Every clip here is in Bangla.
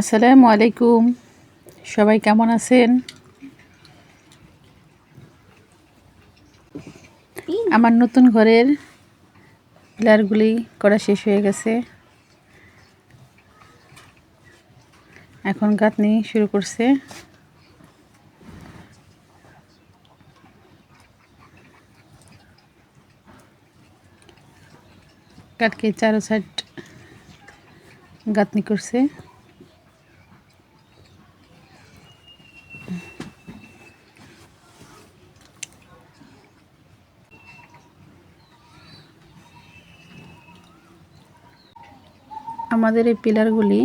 আসসালামু আলাইকুম। সবাই কেমন আছেন? আমার নতুন ঘরের পিলারগুলি করা শেষ হয়ে গেছে। এখন গাঁথনি শুরু করছে। কাটকে চারো সাইড গাঁথনি করছে। আমাদের এই পিলারগুলি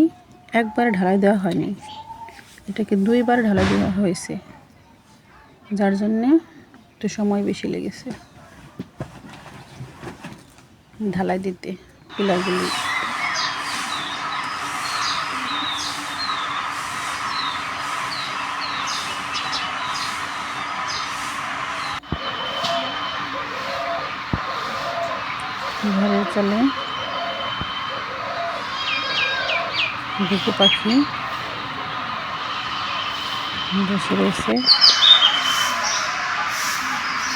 একবার ঢালাই দেওয়া হয়নি। এটাকে দুইবার ঢালাই দেওয়া হয়েছে। যার জন্যে একটু সময় বেশি লেগেছে ঢালাই দিতে পিলারগুলি। ঘরের চলে দুটো পাখি বসে রয়েছে।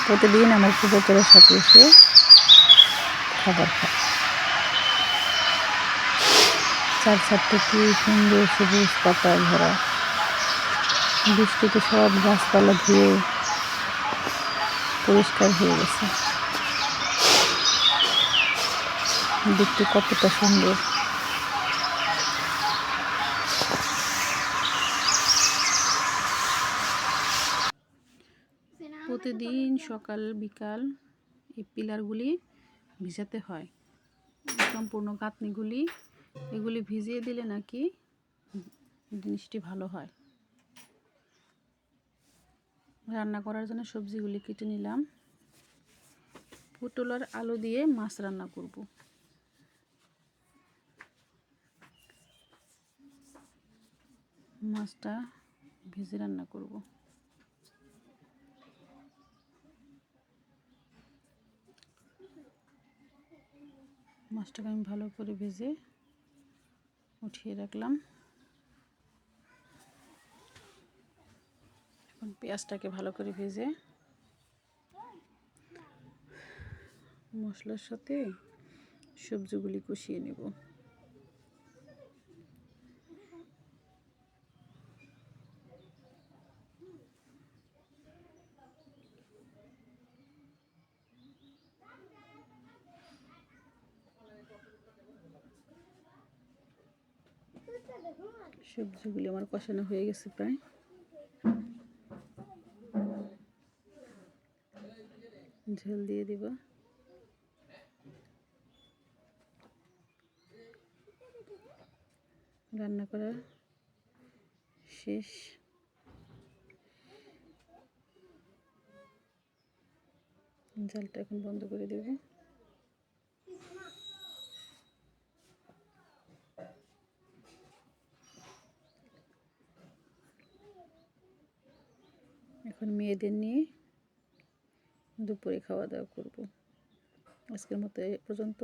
প্রতিদিন আমার কবুতরের সাথে এসে খাবার খায়। চার চারটে কি সুন্দর সবুজ পাতায় ভরা। বৃষ্টিতে সব গাছপালা ধুয়ে পরিষ্কার হয়ে গেছে। দেখতে কতটা সুন্দর। প্রতিদিন সকাল, বিকাল এই পিলারগুলি ভিজাতে হয়। সম্পূর্ণ গাঁথনিগুলি, এগুলি ভিজিয়ে দিলে নাকি জিনিসটি ভালো হয়। রান্না করার জন্য সবজিগুলি কেটে নিলাম। পটল আর আলু দিয়ে মাছ রান্না করব। মাছটা ভেজে রান্না করব। মাছটাকে আমি ভালো করে ভেজে উঠিয়ে রাখলাম। এখন পেঁয়াজটাকে ভালো করে ভেজে মশলার সাথে সবজিগুলি কষিয়ে নেব। সবজিগুলি আমার কষানো হয়ে গেছে প্রায়। ঝোল দিয়ে দিব। রান্না করা শেষ। জালটা এখন বন্ধ করে দেব। এখন মেয়েদের নিয়ে দুপুরে খাওয়া দাওয়া করব। আজকের মতো এ পর্যন্ত।